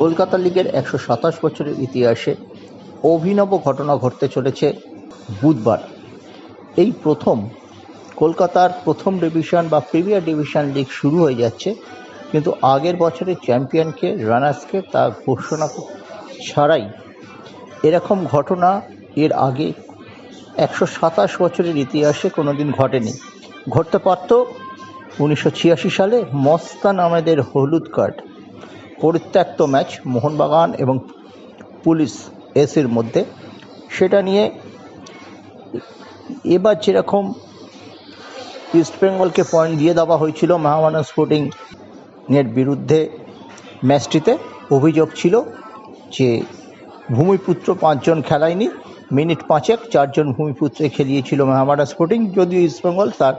কলকাতা লিগের একশো সাতাশ বছরের ইতিহাসে অভিনব ঘটনা ঘটতে চলেছে বুধবার। এই প্রথম কলকাতার প্রথম ডিভিশন বা প্রিমিয়ার ডিভিশন লিগ শুরু হয়ে যাচ্ছে, কিন্তু আগের বছরের চ্যাম্পিয়নকে, রানার্সকে তা ঘোষণা ছাড়াই এরকম ঘটনা এর আগে একশো সাতাশ বছরের ইতিহাসে কোনো দিন ঘটেনি। ঘটতে পারত উনিশশো ছিয়াশি সালে মস্তান আমাদের হলুদ কার্ড। পরিত্যক্ত ম্যাচ মোহনবাগান এবং পুলিশ এসির মধ্যে। সেটা নিয়ে এবার যেরকম ইস্টবেঙ্গলকে পয়েন্ট দিয়ে দেওয়া হয়েছিল মহামানা স্পোর্টিং এর বিরুদ্ধে ম্যাচটিতে। অভিযোগ ছিল যে ভূমিপুত্র পাঁচজন খেলায়নি, মিনিট পাঁচেক চারজন ভূমিপুত্রে খেলিয়েছিল মহামারা স্পোর্টিং যদিও ইস্টবেঙ্গল তার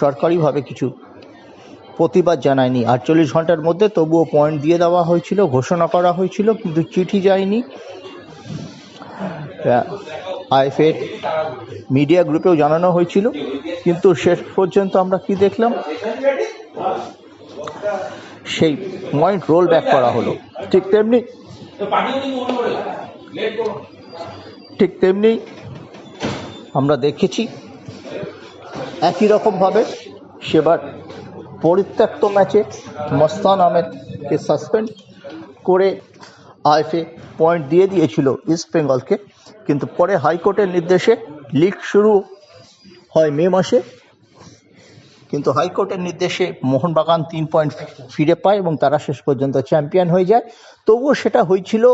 সরকারিভাবে কিছু প্রতিবাদ জানায়নি। আটচল্লিশ ঘণ্টার মধ্যে তবুও পয়েন্ট দিয়ে দেওয়া হয়েছিল, ঘোষণা করা হয়েছিল, কিন্তু চিঠি যায়নি। আইএফের মিডিয়া গ্রুপেও জানানো হয়েছিল, কিন্তু শেষ পর্যন্ত আমরা কি দেখলাম? সেই পয়েন্ট রোল ব্যাক করা হলো। ঠিক তেমনি ঠিক তেমনি আমরা দেখেছি একই রকমভাবে সেবার পরিত্যক্ত ম্যাচে মস্তান আহমেদকে সাসপেন্ড করে আইএফএ পয়েন্ট দিয়ে দিয়েছিল ইস্ট বেঙ্গলকে। কিন্তু পরে হাইকোর্টের নির্দেশে লিগ শুরু হয় মে মাসে। কিন্তু হাইকোর্টের নির্দেশে মোহনবাগান তিন পয়েন্ট ফিরে পায় এবং তারা শেষ পর্যন্ত চ্যাম্পিয়ন হয়ে যায়। তবুও সেটা হয়েছিল,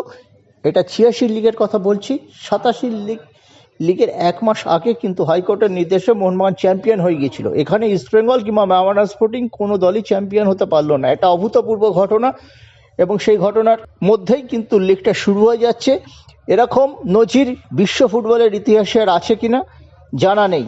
এটা ছিয়াশি লিগের কথা বলছি, সাতাশি লিগ লিগের এক মাস আগে কিন্তু হাইকোর্টের নির্দেশে মোহনবাগান চ্যাম্পিয়ন হয়ে গিয়েছিল। এখানে ইস্টবেঙ্গল কিংবা মাওয়ানা স্পোর্টিং কোনো দলই চ্যাম্পিয়ন হতে পারল না। এটা অভূতপূর্ব ঘটনা এবং সেই ঘটনার মধ্যেই কিন্তু লিগটা শুরু হয়ে যাচ্ছে। এরকম নজির বিশ্ব ফুটবলের ইতিহাসে আর আছে কিনা জানা নেই।